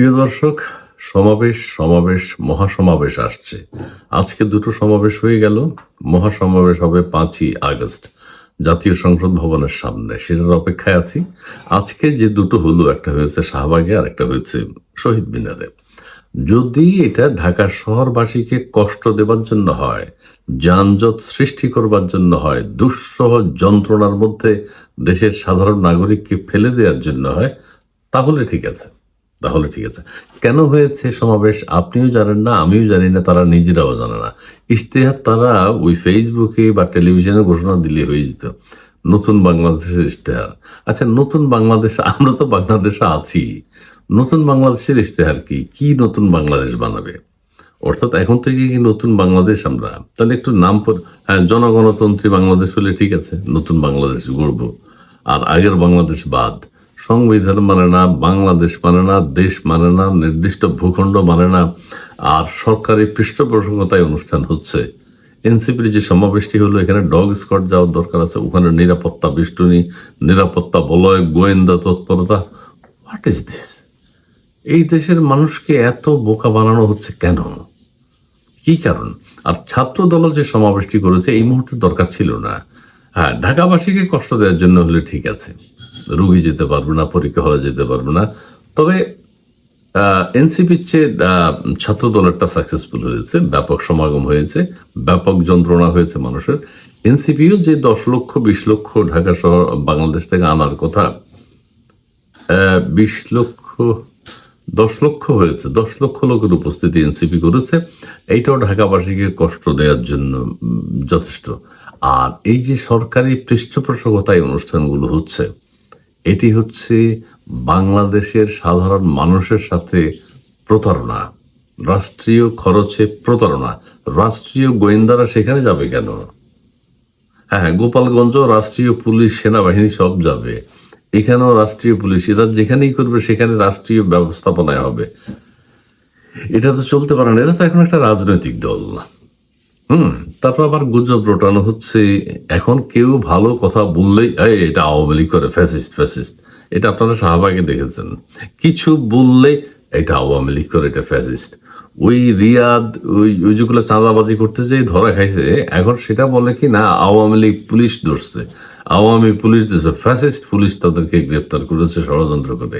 প্রিয় দর্শক, সমাবেশ সমাবেশ, মহাসমাবেশ আসছে। আজকে দুটো সমাবেশ হয়ে গেল। মহাসমাবেশ হবে পাঁচই আগস্ট, জাতীয় সংসদ ভবনের সামনে। সেটার অপেক্ষায় আছি। আজকে যে দুটো হলো, একটা হয়েছে শাহবাগে আর একটা হয়েছে শহীদ মিনারে। যদি এটা ঢাকার শহরবাসীকে কষ্ট দেবার জন্য হয়, যানজট সৃষ্টি করবার জন্য হয়, দুঃসহ যন্ত্রণার মধ্যে দেশের সাধারণ নাগরিককে ফেলে দেওয়ার জন্য হয়, তাহলে ঠিক আছে। তাহলে ঠিক আছে। কেন হয়েছে সমাবেশ? আপনিও জানেন না, আমিও জানি না, তারা নিজেরাও জানে না। ইশতেহার তারা ওই ফেসবুকে বা টেলিভিশনে ঘোষণা দিলে হয়ে যেত। নতুন বাংলাদেশের ইশতেহার। আচ্ছা নতুন বাংলাদেশ, আমরা তো বাংলাদেশে আছি। নতুন বাংলাদেশের ইশতেহার কি? কি নতুন বাংলাদেশ বানাবে? অর্থাৎ এখন থেকে কি নতুন বাংলাদেশ আমরা? তাহলে একটু নাম পর- হ্যাঁ জনগণতন্ত্রী বাংলাদেশ হলে ঠিক আছে, নতুন বাংলাদেশ গড়ব। আর আগের বাংলাদেশ বাদ। সংবিধান মানে না, বাংলাদেশ মানে না, দেশ মানে না, নির্দিষ্ট ভূখণ্ড মানে না, আর সরকারি পৃষ্ঠপোষকতায় অনুষ্ঠান হচ্ছে। এনসিপির যে সমাবেশটি হলো, এখানে ডগ স্কট যাওয়ার দরকার আছে। ওখানে নিরাপত্তা বেষ্টনী, নিরাপত্তা বলয়, গোয়েন্দা তৎপরতা হোয়াট ইজ দিস এই দেশের মানুষকে এত বোকা বানানো হচ্ছে কেন? কি কারণ? আর ছাত্র দল যে সমাবেশটি করেছে, এই মুহূর্তে দরকার ছিল না। হ্যাঁ ঢাকাবাসীকে কষ্ট দেওয়ার জন্য হলে ঠিক আছে। রুগী যেতে পারবে না, পরীক্ষা হলে যেতে পারবে না। তবে এনসিপির চেয়ে ছাত্র দলেরটা সাকসেসফুল হয়েছে, ব্যাপক সমাগম হয়েছে, ব্যাপক যন্ত্রণা হয়েছে মানুষের। এনসিপিও যে দশ লক্ষ, বিশ লক্ষ ঢাকা শহর, বাংলাদেশ থেকে আনার কথা বিশ লক্ষ, দশ লক্ষ হয়েছে, দশ লক্ষ লোকের উপস্থিতি এনসিপি করেছে। এইটাও ঢাকাবাসীকে কষ্ট দেওয়ার জন্য যথেষ্ট। আর এই যে সরকারি পৃষ্ঠপোষকতায় অনুষ্ঠানগুলো হচ্ছে এটি হচ্ছে বাংলাদেশের সাধারণ মানুষের সাথে প্রতারণা, রাষ্ট্রীয় খরচে প্রতারণা। রাষ্ট্রীয় গোয়েন্দারা সেখানে যাবে কেন? হ্যাঁ গোপালগঞ্জ রাষ্ট্রীয় পুলিশ, সেনাবাহিনী সব যাবে। এখানেও রাষ্ট্রীয় পুলিশ, এরা যেখানেই করবে সেখানে রাষ্ট্রীয় ব্যবস্থাপনায় হবে। এটা তো চলতে পারে না, এটা তো এখন একটা রাজনৈতিক দল। হুম, তারপর আবার গুজব রটানো হচ্ছে। এখন কেউ ভালো কথা বললেই এটা আওয়ামী লীগ করে ফ্যাসিস্ট ফ্যাসিস্ট এটা আপনারা শাহবাগে দেখেছেন। কিছু বললে, এটা আওয়ামী লীগ করে, এটা ফ্যাসিস্ট ওই রিয়াদ, ওই ওই যেগুলো চাঁদাবাজি করতে যেয়ে ধরা খাইছে, এখন সেটা বলে কি, না, আওয়ামী লীগ পুলিশ ধরছে। আওয়ামী পুলিশ ধরছে ফ্যাসিস্ট পুলিশ তাদেরকে গ্রেফতার করেছে ষড়যন্ত্র করে।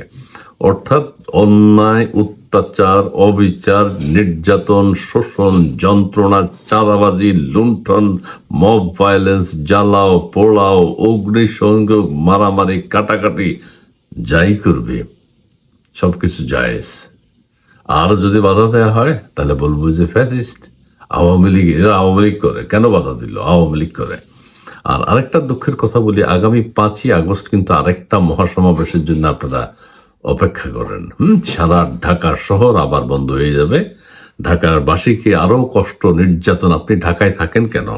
অর্থাৎ অন্যায় অত্যাচার, অবিচার, নির্যাতন, শোষণ, যন্ত্রণা, চাঁদাবাজি, লুণ্ঠন, মব ভায়োলেন্স, জ্বালাও, পোড়াও, অগ্নিসংযোগ, মারামারি, কাটাকাটি, যাই করবে, সবকিছু জায়েজ। আর যদি বাধা দেওয়া হয়, তাহলে বলব যে ফ্যাসিস্ট, আওয়ামী লীগ, এরা আওয়ামী লীগ করে। কেন বাধা দিল? আওয়ামী লীগ করে। আর আরেকটা দুঃখের কথা বলি, আগামী পাঁচই আগস্ট কিন্তু আরেকটা মহাসমাবেশের জন্য আপনারা অপেক্ষা করেন। হুম, সারা ঢাকা শহর আবার বন্ধ হয়ে যাবে। ঢাকার বাসীকে আরও কষ্ট, নির্যাতন, আপনি ঢাকায় থাকেন কেন?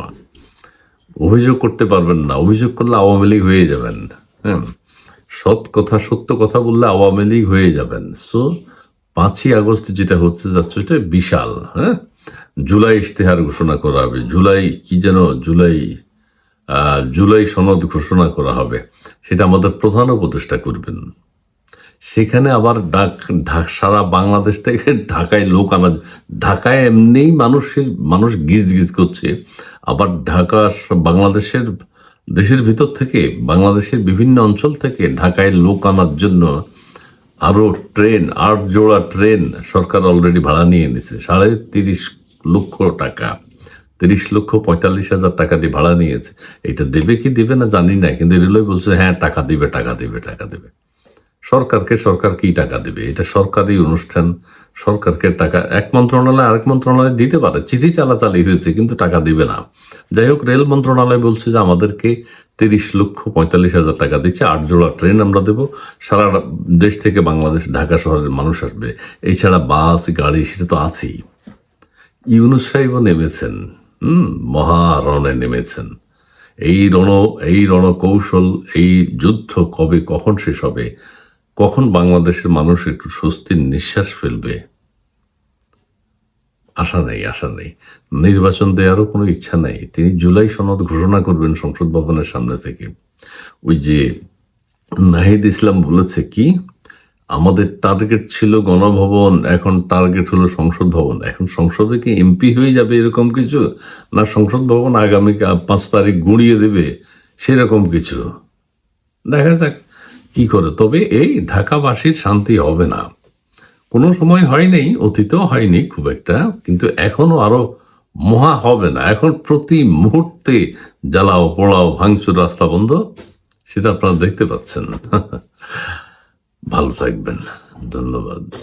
অভিযোগ করতে পারবেন না। অভিযোগ করলে আওয়ামী লীগ হয়ে যাবেন। হ্যাঁ সৎ কথা, সত্য কথা বললে আওয়ামী লীগ হয়ে যাবেন। সো পাঁচই আগস্ট যেটা হচ্ছে, যাচ্ছে এটা বিশাল হ্যাঁ? জুলাই ইশতেহার ঘোষণা করা হবে। জুলাই, কি যেন জুলাই জুলাই সনদ ঘোষণা করা হবে। সেটা আমাদের প্রধান উপদেষ্টা করবেন। সেখানে আবার ডাক, ঢাক, সারা বাংলাদেশ থেকে ঢাকায় লোক আনা ঢাকায় এমনিই মানুষের, মানুষ গিজ গিজ করছে। আবার ঢাকা বাংলাদেশের, দেশের ভিতর থেকে, বাংলাদেশের বিভিন্ন অঞ্চল থেকে ঢাকায় লোক আনার জন্য আরও ট্রেন, আট জোড়া ট্রেন সরকার অলরেডি ভাড়া নিয়ে নিছে। সাড়ে তিরিশ লক্ষ টাকা, তিরিশ লক্ষ পঁয়তাল্লিশ হাজার টাকা দিয়ে ভাড়া নিয়েছে। এটা দেবে কি দেবে না জানি না, কিন্তু রেলওয়ে বলছে হ্যাঁ টাকা দিবে টাকা দিবে টাকা দিবে। সরকারকে সরকার কি টাকা দেবে? এটা সরকারি অনুষ্ঠান, সরকারকে টাকা, এক মন্ত্রণালয় আরেক মন্ত্রণালয় দিতে পারে। চিঠি চালাচালি হয়েছে, কিন্তু টাকা দিবে না। যাই হোক, রেল মন্ত্রণালয় বলছে যে আমাদেরকে তিরিশ লক্ষ পঁয়তাল্লিশ হাজার টাকা দিচ্ছে। আট জোড়া ট্রেন আমরা দেবো। সারা দেশ থেকে বাংলাদেশ, ঢাকা শহরের মানুষ আসবে। এছাড়া বাস, গাড়ি, সেটা তো আছেই। ইউনুস সাহেবও নেমেছেন। হুম, মহারণে নেমেছেন। এই রণ, এই রণকৌশল, এই যুদ্ধ কবে, কখন শেষ হবে? কখন বাংলাদেশের মানুষ একটু স্বস্তির নিঃশ্বাস ফেলবে? আশা নেই আশা নেই। নির্বাচন দেওয়ারও কোনো ইচ্ছা নেই। তিনি জুলাই সনদ ঘোষণা করবেন সংসদ ভবনের সামনে থেকে। ওই যে নাহিদ ইসলাম বলেছে কি, আমাদের টার্গেট ছিল গণভবন, এখন টার্গেট হলো সংসদ ভবন। এখন সংসদে কি এমপি হয়ে যাবে এরকম কিছু? না, সংসদ ভবন আগামী পাঁচ তারিখ গুঁড়িয়ে দেবে সেরকম কিছু। দেখা যাক। কি করে? তবে এই ঢাকাবাসীর শান্তি হবে না। কোনো সময় হয়নি, অতীতেও হয়নি খুব একটা, কিন্তু এখনও আরও মহা হবে না। এখন প্রতি মুহূর্তে জ্বালাও, পোড়াও, ভাঙচুর, রাস্তা বন্ধ, সেটা আপনারা দেখতে পাচ্ছেন। ভালো থাকবেন। ধন্যবাদ।